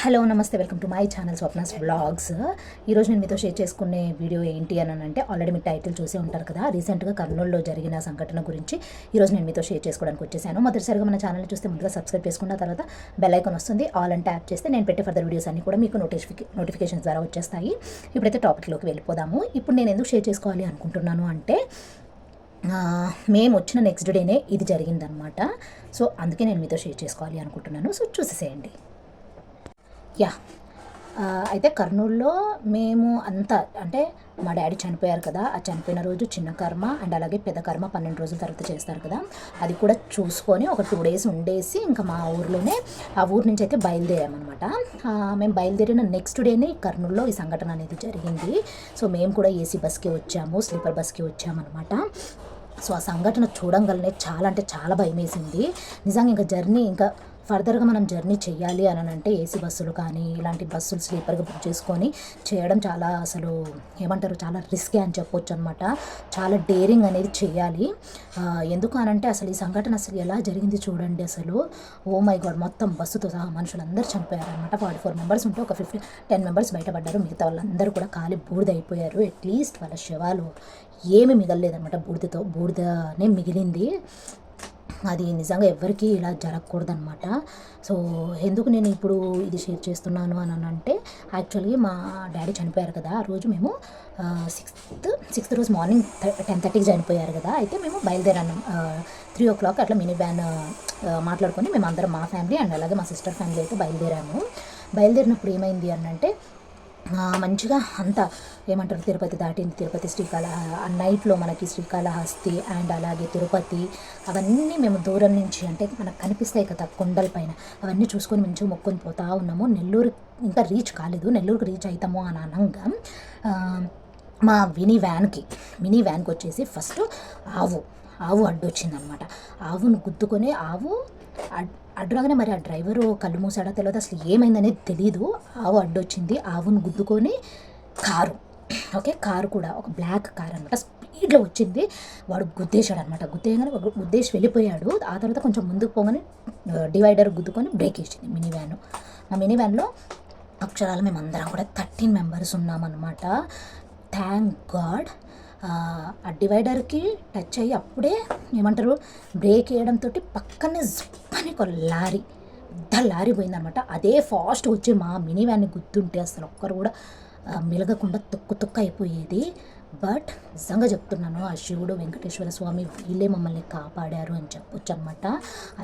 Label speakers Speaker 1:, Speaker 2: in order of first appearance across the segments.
Speaker 1: Hello నమస్తే. Welcome to my channel Swapna's blogs ఈరోజు నేను మీతో షేర్ చేసుకునే వీడియో ఏంటి అని అంటే ఆల్రెడీ మీ టైటిల్ చూసే ఉంటారు కదా రీసెంట్గా కర్నూలులో జరిగిన సంఘటన గురించి ఈరోజు నేను మీతో షేర్ చేసుకోవడానికి వచ్చేసాను. మొదటిసారిగా మన ఛానల్ చూస్తే ముందుగా సబ్స్క్రైబ్ చేసుకున్న తర్వాత బెల్ ఐకాన్ వస్తుంది ఆల్ అండ్ ట్యాప్ చేస్తే నేను పెట్టే ఫర్దర్ వీడియోస్ అన్ని కూడా మీకు నోటిఫికే నోటిఫికేషన్స్ ద్వారా వచ్చేస్తాయి. ఇప్పుడైతే టాపిక్లోకి వెళ్ళిపోదాము. ఇప్పుడు నేను ఎందుకు షేర్ చేసుకోవాలి అనుకుంటున్నాను అంటే మేము వచ్చిన నెక్స్ట్ డేనే ఇది జరిగిందనమాట సో అందుకే నేను మీతో షేర్ చేసుకోవాలి అనుకుంటున్నాను. సో చూసేసేయండి. యా. అయితే కర్నూలులో మేము అంతా అంటే మా డాడీ చనిపోయారు కదా ఆ చనిపోయిన రోజు చిన్న కర్మ అండ్ అలాగే పెద్ద కర్మ పన్నెండు రోజుల తర్వాత చేస్తారు కదా అది కూడా చూసుకొని ఒక టూ డేస్ ఉండేసి ఇంకా మా ఊర్లోనే ఆ ఊరు నుంచి అయితే బయలుదేరామన్నమాట. మేము బయలుదేరిన నెక్స్ట్ డేనే కర్నూలులో ఈ సంఘటన అనేది జరిగింది. సో మేము కూడా ఏసీ బస్కి వచ్చాము స్లీపర్ బస్కి వచ్చామన్నమాట. సో ఆ సంఘటన చూడంగానే చాలా అంటే చాలా భయం వేసింది నిజంగా ఇంకా జర్నీ ఇంకా ఫర్దర్గా మనం జర్నీ చేయాలి అని అంటే ఏసీ బస్సులు కానీ ఇలాంటి బస్సులు స్లీపర్గా బుక్ చేసుకొని చేయడం చాలా అసలు ఏమంటారు? చాలా రిస్కే అని చెప్పొచ్చు అనమాట చాలా డేరింగ్ అనేది చేయాలి ఎందుకు అనంటే అసలు ఈ సంఘటన అసలు ఎలా జరిగింది చూడండి అసలు. Oh my god! మొత్తం బస్సుతో సహా మనుషులందరూ చనిపోయారనమాట. ఫార్టీ ఫోర్ మెంబర్స్ ఉంటే ఒక ఫిఫ్టీ టెన్ మెంబర్స్ బయటపడ్డారు. మిగతా వాళ్ళందరూ కూడా కాలి బూడిదైపోయారు. అట్లీస్ట్ వాళ్ళ శవాలు ఏమి మిగలలేదన్నమాట బూడిదతో. బూడిదనే మిగిలింది. అది నిజంగా ఎవరికీ ఇలా జరగకూడదనమాట సో ఎందుకు నేను ఇప్పుడు ఇది షేర్ చేస్తున్నాను అని అంటే యాక్చువల్లీ మా డాడీ చనిపోయారు కదా ఆ రోజు మేము సిక్స్త్ సిక్స్త్ రోజు మార్నింగ్ టెన్ థర్టీకి చనిపోయారు కదా అయితే మేము బయలుదేరాను. త్రీ ఓ క్లాక్ అట్లా మినీ వ్యాన్ మాట్లాడుకొని మేము అందరం మా ఫ్యామిలీ అండ్ అలాగే మా సిస్టర్ ఫ్యామిలీ అయితే బయలుదేరాము. బయలుదేరినప్పుడు ఏమైంది అనంటే అంటే మంచిగా అంతా ఏమంటారు తిరుపతి దాటింది. తిరుపతి శ్రీకాళ నైట్లో మనకి శ్రీకాళహస్తి అండ్ అలాగే తిరుపతి అవన్నీ మేము దూరం నుంచి అంటే మనకు కనిపిస్తాయి కదా కొండలపైన అవన్నీ చూసుకొని మంచిగా మొక్కుని పోతా ఉన్నాము. నెల్లూరు ఇంకా రీచ్ కాలేదు. నెల్లూరుకి రీచ్ అవుతాము అని అనగా మా మినీ వ్యాన్కి మినీ వ్యాన్కి వచ్చేసి ఫస్ట్ ఆవు. ఆవు అడ్డొచ్చిందనమాట ఆవును గుద్దుకొని ఆవు అడ్ అడ్డురాగానే మరి ఆ డ్రైవరు కళ్ళు మూసాడో తెలియదు అసలు ఏమైందనేది తెలియదు ఆవు అడ్డొచ్చింది ఆవును గుద్దుకొని కారు ఓకే కారు కూడా ఒక బ్లాక్ కార్ అనమాట స్పీడ్లో వచ్చింది. వాడు గుద్దేశాడు అనమాట గుద్దేయగానే ఒక గుద్దేసి వెళ్ళిపోయాడు. ఆ తర్వాత కొంచెం ముందుకు పోగానే డివైడర్ గుద్దుకొని బ్రేక్ వేసింది మినీ వ్యాన్ ఆ మినీ వ్యాన్లో అక్షరాలు మేము అందరం కూడా థర్టీన్ మెంబర్స్ ఉన్నామన్నమాట. Thank god. ఆ డివైడర్కి టచ్ అయ్యి అప్పుడే ఏమంటారు బ్రేక్ వేయడంతో పక్కనే జప్పని ఒక లారీ పెద్ద లారీ పోయిందనమాట. అదే ఫాస్ట్ వచ్చి మా మినీ వ్యాన్ని గుర్తుంటే అసలు ఒక్కరు కూడా మెలగకుండా మిలగకుండా తొక్కు తొక్కు అయిపోయేది. బట్ నిజంగా చెప్తున్నాను ఆ శివుడు వెంకటేశ్వర స్వామి వీళ్ళే మమ్మల్ని కాపాడారు అని చెప్పొచ్చు అనమాట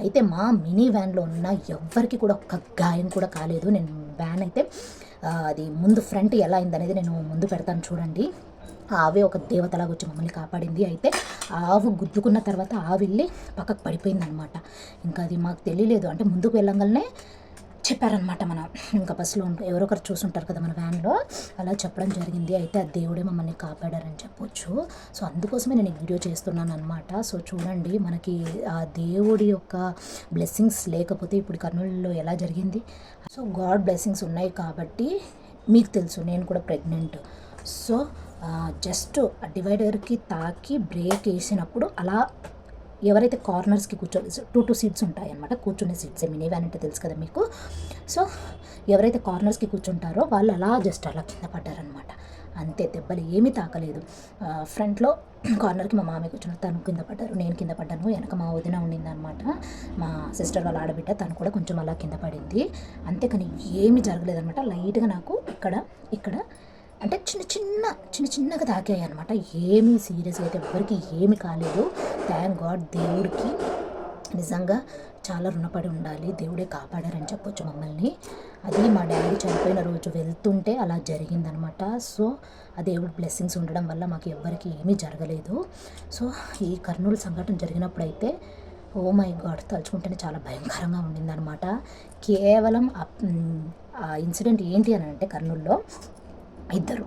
Speaker 1: అయితే మా మినీ వ్యాన్లో ఉన్న ఎవ్వరికి కూడా ఒక్క గాయం కూడా కాలేదు. నేను వ్యాన్ అయితే అది ముందు ఫ్రంట్ ఎలా అయిందనేది నేను ముందు పెడతాను చూడండి. ఆవే ఒక దేవతలాగా వచ్చి మమ్మల్ని కాపాడింది. అయితే ఆవు గుద్దుకున్న తర్వాత ఆవిల్లి పక్కకు పడిపోయింది అనమాట ఇంకా అది మాకు తెలియలేదు. అంటే ముందుకు వెళ్ళంగానే చెప్పారనమాట మనం ఇంకా బస్సులో ఉంటూ ఎవరో ఒకరు చూసుంటారు కదా మన వ్యాన్లో. అలా చెప్పడం జరిగింది. అయితే ఆ దేవుడే మమ్మల్ని కాపాడారని చెప్పొచ్చు. సో అందుకోసమే నేను వీడియో చేస్తున్నాను అనమాట సో చూడండి మనకి ఆ దేవుడి యొక్క బ్లెస్సింగ్స్ లేకపోతే ఇప్పుడు కర్నూలులో ఎలా జరిగింది? సో గాడ్ బ్లెస్సింగ్స్ ఉన్నాయి కాబట్టి మీకు తెలుసు నేను కూడా ప్రెగ్నెంట్ సో జస్ట్ డివైడర్కి తాకి బ్రేక్ వేసినప్పుడు అలా ఎవరైతే కార్నర్స్కి కూర్చో టూ టూ సీట్స్ ఉంటాయి అన్నమాట కూర్చునే సీట్స్ మినీ వ్యాన్ అంటే తెలుసు కదా మీకు. సో ఎవరైతే కార్నర్స్కి కూర్చుంటారో వాళ్ళు అలా జస్ట్ అలా కింద పడ్డారనమాట అంతే దెబ్బలు ఏమీ తాకలేదు. ఫ్రంట్లో కార్నర్కి మా మామయ్య కూర్చున్నారు తను కింద పడ్డారు నేను కింద పడ్డాను వెనక మా వదిన ఉండిందనమాట మా సిస్టర్ వాళ్ళ ఆడబిడ్డ తను కూడా కొంచెం అలా కింద పడింది. అంతే కానీ ఏమీ జరగలేదనమాట లైట్గా నాకు ఇక్కడ ఇక్కడ అంటే చిన్న చిన్న చిన్న చిన్నగా తాకాయి అనమాట ఏమీ సీరియస్ అయితే ఎవరికి ఏమి కాలేదు. థ్యాంక్ గాడ్ దేవుడికి నిజంగా చాలా రుణపడి ఉండాలి. దేవుడే కాపాడారని చెప్పొచ్చు మమ్మల్ని. అది మా డాడీ చనిపోయిన రోజు వెళ్తుంటే అలా జరిగిందనమాట సో ఆ దేవుడి బ్లెస్సింగ్స్ ఉండడం వల్ల మాకు ఎవ్వరికి ఏమీ జరగలేదు. సో ఈ కర్నూలు సంఘటన జరిగినప్పుడైతే ఓ మై గాడ్ తలుచుకుంటేనే చాలా భయంకరంగా ఉండిందనమాట కేవలం ఆ- ఇన్సిడెంట్ ఏంటి అని అంటే కర్నూలులో ఇద్దరు.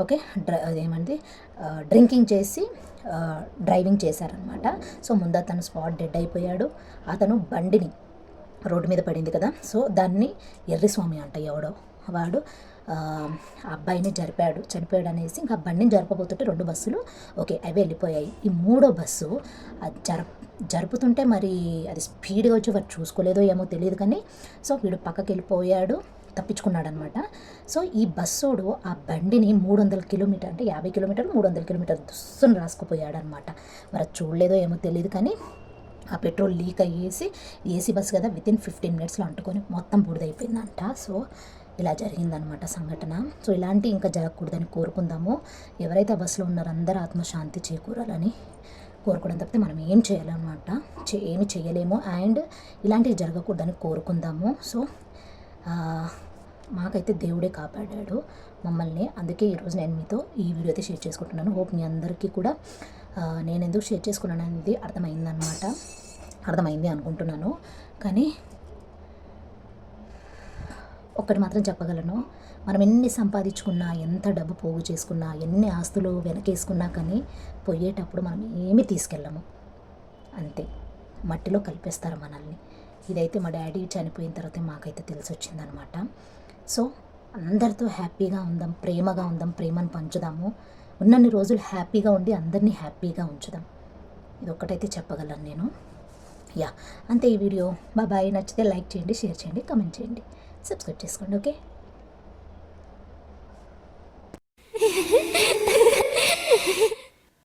Speaker 1: ఓకే డ్ర అదేమంది డ్రింకింగ్ చేసి డ్రైవింగ్ చేశారనమాట సో ముందు అతను స్పాట్ డెడ్ అయిపోయాడు. అతను బండిని రోడ్డు మీద పడింది కదా. సో దాన్ని ఎర్రిస్వామి అంట ఎవడో. వాడు ఆ అబ్బాయిని జరిపాడు. చనిపోయాడు అనేసి ఇంకా బండిని జరపబోతుంటే రెండు బస్సులు ఓకే అవి వెళ్ళిపోయాయి. ఈ మూడో బస్సు అది జరుపుతుంటే మరి అది స్పీడ్గా వచ్చి వాడు చూసుకోలేదో ఏమో తెలియదు కానీ సో వీడు పక్కకి వెళ్ళిపోయాడు తప్పించుకున్నాడు అనమాట సో ఈ బస్సోడు ఆ బండిని మూడు వందల కిలోమీటర్ అంటే యాభై కిలోమీటర్లు మూడు వందల కిలోమీటర్ దుస్సును రాసుకుపోయాడు అనమాట మరి అది చూడలేదో ఏమో తెలియదు కానీ ఆ పెట్రోల్ లీక్ అయ్యేసి ఏసీ బస్ కదా విత్ ఇన్ ఫిఫ్టీన్ మినిట్స్లో అంటుకొని మొత్తం బూడిదైపోయిందంట. సో ఇలా జరిగిందనమాట సంఘటన. సో ఇలాంటి ఇంకా జరగకూడదని కోరుకుందాము. ఎవరైతే బస్సులో ఉన్నారో అందరూ ఆత్మశాంతి చేకూరాలని కోరుకోవడం తప్పితే మనం ఏం చేయాలన్నమాట చే ఏమి చేయలేము. అండ్ ఇలాంటివి జరగకూడదని కోరుకుందాము. సో మాకైతే దేవుడే కాపాడాడు మమ్మల్ని. అందుకే ఈరోజు నేను మీతో ఈ వీడియో అయితే షేర్ చేసుకుంటున్నాను. హోప్ మీ అందరికీ కూడా నేను ఎందుకు షేర్ చేసుకున్నాను అనేది అర్థమైందనమాట అర్థమైంది అనుకుంటున్నాను. కానీ ఒక్కటి మాత్రం చెప్పగలను. మనం ఎన్ని సంపాదించుకున్నా ఎంత డబ్బు పోగు చేసుకున్నా ఎన్ని ఆస్తులు వెనకేసుకున్నా కానీ పోయేటప్పుడు మనం ఏమి తీసుకెళ్ళము. అంతే. మట్టిలో కలిపేస్తారు మనల్ని. ఇదైతే మా డాడీ చనిపోయిన తర్వాత మాకైతే తెలిసి వచ్చిందనమాట సో అందరితో హ్యాపీగా ఉందాం ప్రేమగా ఉందాం ప్రేమను పంచుదాము. ఉన్నన్ని రోజులు హ్యాపీగా ఉండి అందరినీ హ్యాపీగా ఉంచుదాం. ఇది ఒక్కటైతే చెప్పగలను నేను. యా. అంతే ఈ వీడియో. బాబాయ్ నచ్చితే లైక్ చేయండి షేర్ చేయండి కమెంట్ చేయండి. సబ్స్క్రైబ్ చేసుకోండి ఓకే